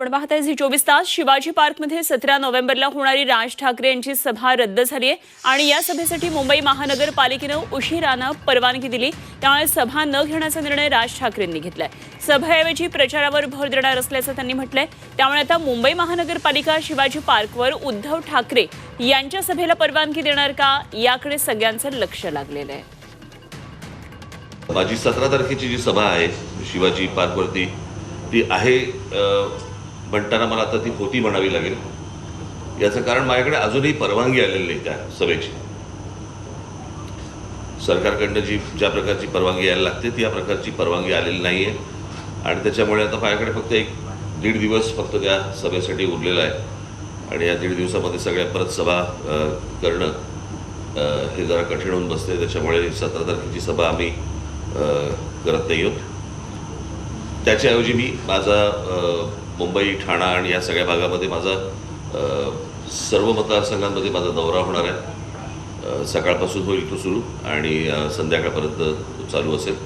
आपण पाहताय आहे चोवीस तास. शिवाजी पार्कमध्ये सतरा नोव्हेंबरला होणारी राज ठाकरे यांची सभा रद्द झाली आहे आणि या सभेसाठी मुंबई महानगरपालिकेनं उशिरानं परवानगी दिली. त्यामुळे सभा न घेण्याचा निर्णय राज ठाकरेंनी घेतलाय. सभेऐवजी प्रचारावर भर देणार असल्याचं त्यांनी म्हटलंय. त्यामुळे आता मुंबई महानगरपालिका शिवाजी पार्कवर उद्धव ठाकरे यांच्या सभेला परवानगी देणार का? याकडे सगळ्यांचं लक्ष लागलेलं आहे. माझी सतरा तारखेची जी सभा आहे शिवाजी पार्कवरती ती आहे म्हणताना मला आता ती होती म्हणावी लागेल. याचं कारण माझ्याकडे अजूनही परवानगी आलेली नाही त्या सभेची. सरकारकडनं जी ज्या प्रकारची परवानगी यायला लागते ती या प्रकारची परवानगी आलेली नाही आहे आणि त्याच्यामुळे आता माझ्याकडे फक्त एक दीड दिवस फक्त त्या सभेसाठी उरलेला आहे. आणि या दीड दिवसामध्ये सगळ्या परत सभा करणं हे जरा कठीण होऊन बसते. त्याच्यामुळे सतरा तारखेची सभा आम्ही करत नाही आहोत. त्याच्याऐवजी मी माझा मुंबई ठाणा आणि या सगळ्या भागामध्ये माझा सर्व मतदारसंघांमध्ये माझा दौरा होणार आहे. सकाळपासून होईल तो सुरू आणि संध्याकाळपर्यंत चालू असेल.